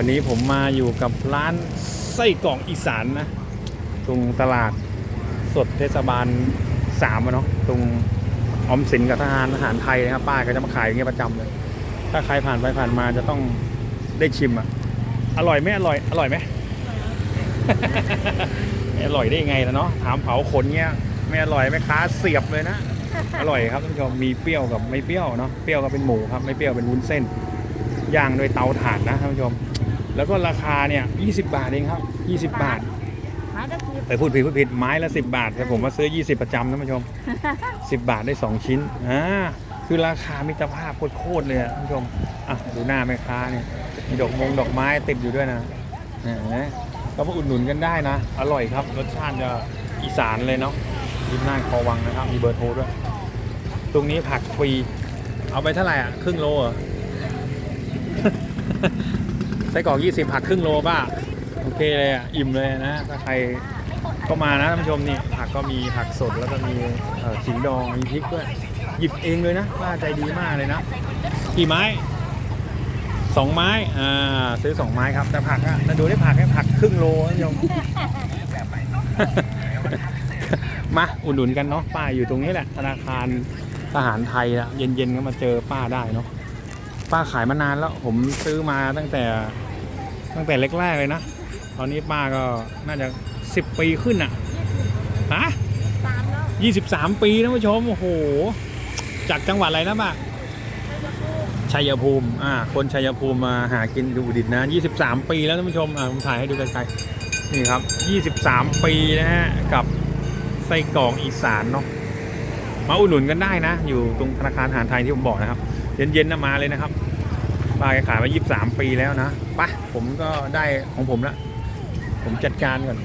วันนี้ผมมาอยู่กับร้านไส้กรอกอีสานนะตรงตลาดสดเทศบาลสามอะเนาะตรงออมสินกับทหารอาหารไทยนะครับป้าก็จะมาขายอย่างเงี้ยประจำเลย ถ้าใครผ่านไปผ่านมาจะต้องได้ชิมอะอร่อยไหมอร่อยอร่อยไหมไม่อร่อยได้ยังไงล่ะเนาะถามเผาขนเงี้ยไม่อร่อยไหม่ค้าเสียบเลยนะอร่อยครับท่านผู้ชมมีเปรี้ยวกับไม่เปรี้ยวเนาะเปรี้ยวก็เป็นหมูครับไม่เปรี้ยวเป็นวุ้นเส้นย่างด้วยเตาถ่านนะท่านผู้ชม แล้วก็ราคาเนี่ย20 บาทเองครับ 20 บาทหาตะกี้ไปพูดผิดพูดผิดไม้ละ10 บาทแต่ผมมาซื้อ 20 ประจำท่านผู้ชม 10 บาทได้ 2 ชิ้นอ่าคือราคามิตรภาพโคตรๆเลยอะท่านผู้ชมอะดูหน้าแม่ค้าเนี่ยมีดอกมงดอกไม้ติดอยู่ด้วยนะเห็นไหมก็มาอุดหนุนกันได้นะ อร่อยครับ รสชาติจะอีสานเลยเนาะริมหน้าคอวังนะครับ มีเบอร์โทรด้วย ตรงนี้ผักฟรี เอาไปเท่าไหร่อะ ครึ่งโลเหรอไส้กรอก20ผักครึ่งโลป่ะโอเคเลยอะอิ่มเลยนะถ้าใครก็มานะท่านผู้ชมนี่ผักก็มีผักสดแล้วก็มีเอ่อขิงดองมีพริกด้วยหยิบเองเลยนะป้าใจดีมากเลยนะกี่ไม้สองไม้อ่าซื้อสองไม้ครับ แต่ผักอะดูได้ผักแค่ผักครึ่งโลท่านผู้ชมมาอุดหนุนกันเนาะป้าอยู่ตรงนี้แหละธนาคารทหารไทยอะเย็นๆก็มาเจอป้าได้เนาะป้าขายมานานแล้วผมซื้อมาตั้งแต่ ตั้งแต่แรกๆเลยนะ ตอนนี้ป้าก็น่าจะสิบปีขึ้นอะฮะยี่สิบสามปีท่านผู้ชม โอ้โห จากจังหวัดอะไรนะป้าชัยภูมิ อ่า คนชัยภูมิมาหากินดูดิดนะยี่สิบสามปีแล้วท่านผู้ชม อ่าผมถ่ายให้ดูไกลๆนี่ครับยี่สิบสามปีนะฮะ กับไส้กรอกอีสานเนาะ มาอุดหนุนกันได้นะ อยู่ตรงธนาคารอาหารไทยที่ผมบอกนะครับ เย็นๆนะมาเลยนะครับ ป้าแกขายมา 23 ปีแล้วนะปะผมก็ได้ของผมละ ผมจัดการก่อน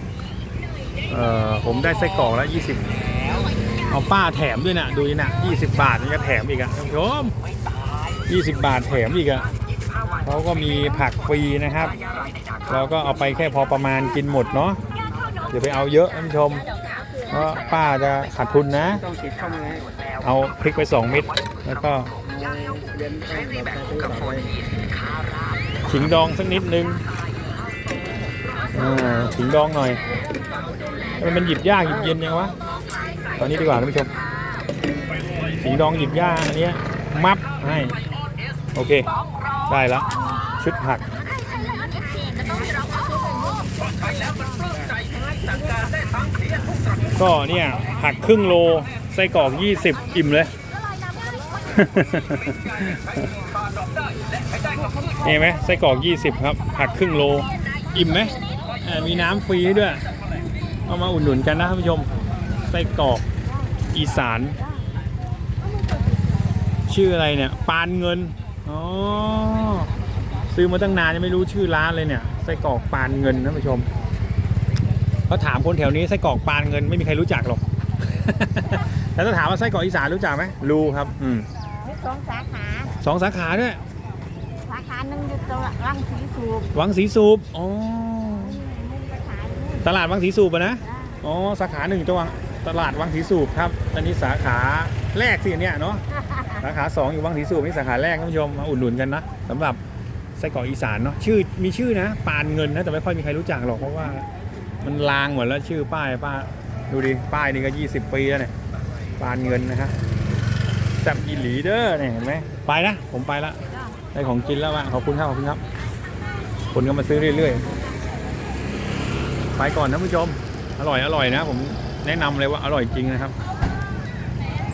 เอ่อ ผมได้ไส้กรอกแล้ว 20 เอาป้าแถมด้วยนะดูนี่นะ20 บาทนี่ก็แถมอีกอะท่านผู้ชม20 บาทแถมอีกอะเขาก็มีผักฟรีนะครับ เราก็เอาไปแค่พอประมาณกินหมดเนาะอย่าไปเอาเยอะท่านผู้ชมเพราะป้าจะขาดทุนนะเข้ามาไงเอาพริกไป 2 เม็ดแล้วก็ ขิงดองสักนิดนึงอ่าขิงดองหน่อยมันมันหยิบยากหยิบเย็นยังวะ ตอนนี้ดีกว่าท่านผู้ชมขิงดองหยิบยากอันนี้มับให้โอเค ได้แล้วชุดผักก็เนี่ยผักครึ่งโลไส้กรอก 20 อิ่มเลย เห็นไหมไส้กรอก 20 ครับ ผักครึ่งโล อิ่มไหมมีน้ำฟรีให้ด้วย เอามาอุดหนุนกันนะท่านผู้ชม ไส้กรอกอีสาน ชื่ออะไรเนี่ย ปานเงิน อ๋อ ซื้อมาตั้งนานยังไม่รู้ชื่อร้านเลยเนี่ย ไส้กรอกปานเงินท่านผู้ชมเขาถามคนแถวนี้ไส้กรอกปานเงินไม่มีใครรู้จักหรอกแต่ถ้าถามว่าไส้กรอกอีสานรู้จักไหมรู้ครับ อืม มีสองสาขาสองสาขาด้วยสาขาหนึ่งอยู่ตรงรังสีสูบวังสีสูบอ๋อมึงไปขายนู่นตลาดวังสีสูบอะนะนะอ๋อสาขาหนึ่งจังหวัดตลาดวังสีสูบครับอันนี้สาขาแรกสิเนี่ยเนาะ สาขาสองอยู่วังสีสูบนี่สาขาแรกท่านผู้ชมมาอุดหนุนกันนะสำหรับไส้กรอกอีสานเนาะชื่อมีชื่อนะปานเงินนะแต่ไม่ค่อยมีใครรู้จักหรอกเพราะว่า มันลางหมดแล้วชื่อป้ายป้าดูดิป้ายนี่ก็ 20 ปีแล้วเนี่ยปานเงินนะฮะ แซ่บอีหลีเด้อเนี่ยเห็นไหมไปนะ ผมไปละได้ของกินแล้วว่ะขอบคุณครับขอบคุณครับ คนก็มาซื้อเรื่อยๆ ไปก่อนนะผู้ชม อร่อยอร่อยนะ ผมแนะนำเลยว่าอร่อยจริงนะครับ